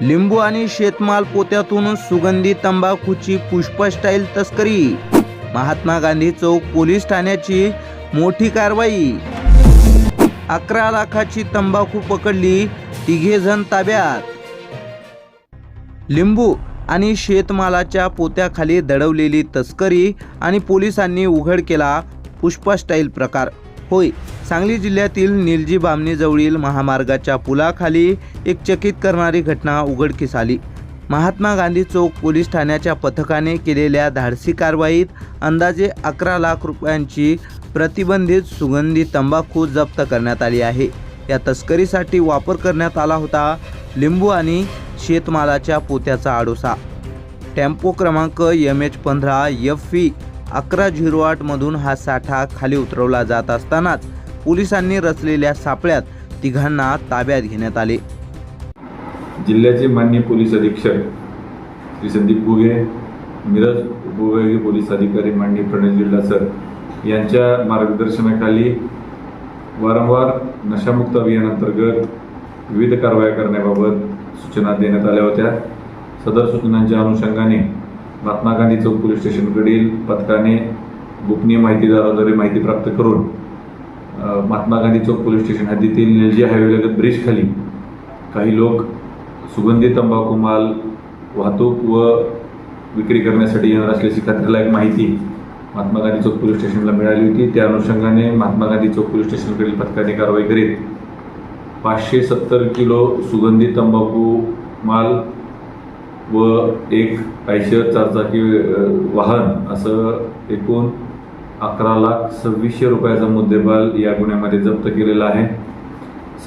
लिंबू आणि शेतमाल पोत्यातून सुगंधी तंबाखूची पुष्प स्टाईल तस्करी. महात्मा गांधी चौक पोलीस ठाण्याची मोठी कारवाई. अकरा लाखाची तंबाखू पकडली तिघे जण ताब्यात. लिंबू आणि शेतमालाच्या पोत्याखाली दडवलेली तस्करी आणि पोलिसांनी उघड केला पुष्पा स्टाईल प्रकार. होय. सांगली जिल्ह्यातील निलजी बामणीजवळील महामार्गाच्या पुलाखाली एक चकित करणारी घटना उघडकीस आली. महात्मा गांधी चौक पोलीस ठाण्याच्या पथकाने केलेल्या धाडसी कारवाईत अंदाजे अकरा लाख रुपयांची प्रतिबंधित सुगंधी तंबाखू जप्त करण्यात आली आहे. या तस्करीसाठी वापर करण्यात आला होता लिंबू आणि शेतमालाच्या पोत्याचा आडोसा. टेम्पो क्रमांक एम एच पंधरा एफ व्ही अकरा झिरो आठमधून हा साठा खाली उतरवला जात असतानाच पोलिसांनी रचलेल्या सापळ्यात तिघांना ताब्यात घेण्यात आले. जिल्ह्याचे मान्य पोलीस अधीक्षक श्री संदीप गुगे मिरज उपविभागीय पोलीस अधिकारी माननीय प्रणय जिल्हा सर यांच्या मार्गदर्शनाखाली वारंवार नशामुक्त अभियानांतर्गत विविध कारवाया करण्याबाबत सूचना देण्यात आल्या होत्या. सदर सूचनांच्या अनुषंगाने महात्मा गांधी चौक पोलीस स्टेशनकडील पथकाने गोपनीय माहितीदाराद्वारे माहिती प्राप्त करून महात्मा गांधी चौक पोलीस स्टेशन हद्दीतील निलजी हायवेलगत ब्रिजखाली काही लोक सुगंधी तंबाखू माल वाहतूक व विक्री करण्यासाठी येणार असल्याची खात्रीलायक माहिती महात्मा गांधी चौक पोलीस स्टेशनला मिळाली होती. त्या अनुषंगाने महात्मा गांधी चौक पोलीस स्टेशनकडील पथकाने कारवाई करीत पाचशे सत्तर किलो सुगंधी तंबाखू माल व एक आयशर चारचाकी वाहन असं एकूण अकरा लाख सव्वीसशे रुपयाचा मुद्देमाल या गुन्ह्यामध्ये जप्त केलेला आहे.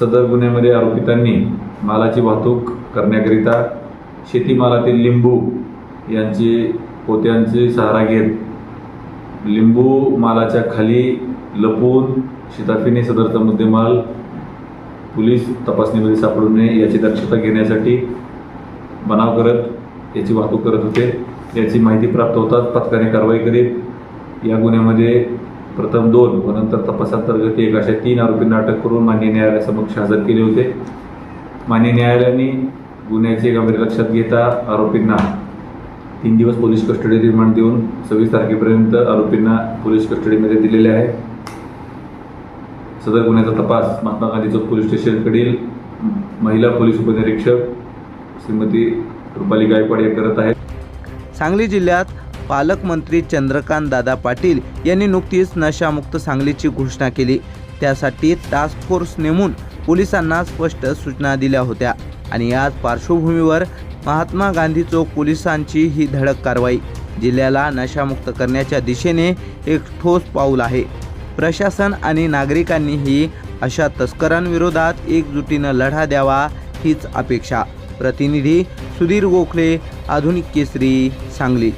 सदर गुन्ह्यामध्ये आरोपितांनी मालाची वाहतूक करण्याकरिता शेतीमालातील लिंबू यांची पोत्यांचे सहारा घेत लिंबू मालाच्या खाली लपवून शिताफीने सदरचा मुद्देमाल पोलीस तपासणीमध्ये सापडू नये याची दक्षता घेण्यासाठी बनाव करत याची वाहतूक करत होते. याची माहिती प्राप्त होताच पथकाने कारवाई करीत. या गुन्ह्यामध्ये प्रथम दोन व नंतर तपासांतर्गत एक अशा तीन आरोपींना अटक करून मान्य न्यायालयासमक्ष हजर केले होते. मान्य न्यायालयाने गुन्ह्याचे गंभीर लक्षात घेता आरोपींना तीन दिवस पोलीस कस्टडी रिमांड देऊन सव्वीस तारखेपर्यंत आरोपींना पोलीस कस्टडीमध्ये दिलेले आहे. सदर गुन्ह्याचा तपास महात्मा गांधी चौक पोलीस स्टेशनकडील महिला पोलीस उपनिरीक्षक श्रीमती रुपाली गायकवाड हे करत आहेत. सांगली जिल्ह्यात पालकमंत्री चंद्रकांत दादा पाटील यांनी नुकतीच नशामुक्त सांगलीची घोषणा केली. त्यासाठी टास्क फोर्स नेमून पोलिसांना स्पष्ट सूचना दिल्या होत्या आणि याच पार्श्वभूमीवर महात्मा गांधी चौक पोलिसांची ही धडक कारवाई. जिल्ह्याला नशामुक्त करण्याच्या दिशेने एक ठोस पाऊल आहे. प्रशासन आणि नागरिकांनीही अशा तस्करांविरोधात एकजुटीनं लढा द्यावा हीच अपेक्षा. प्रतिनिधी सुधीर गोखले आधुनिक केसरी सांगली.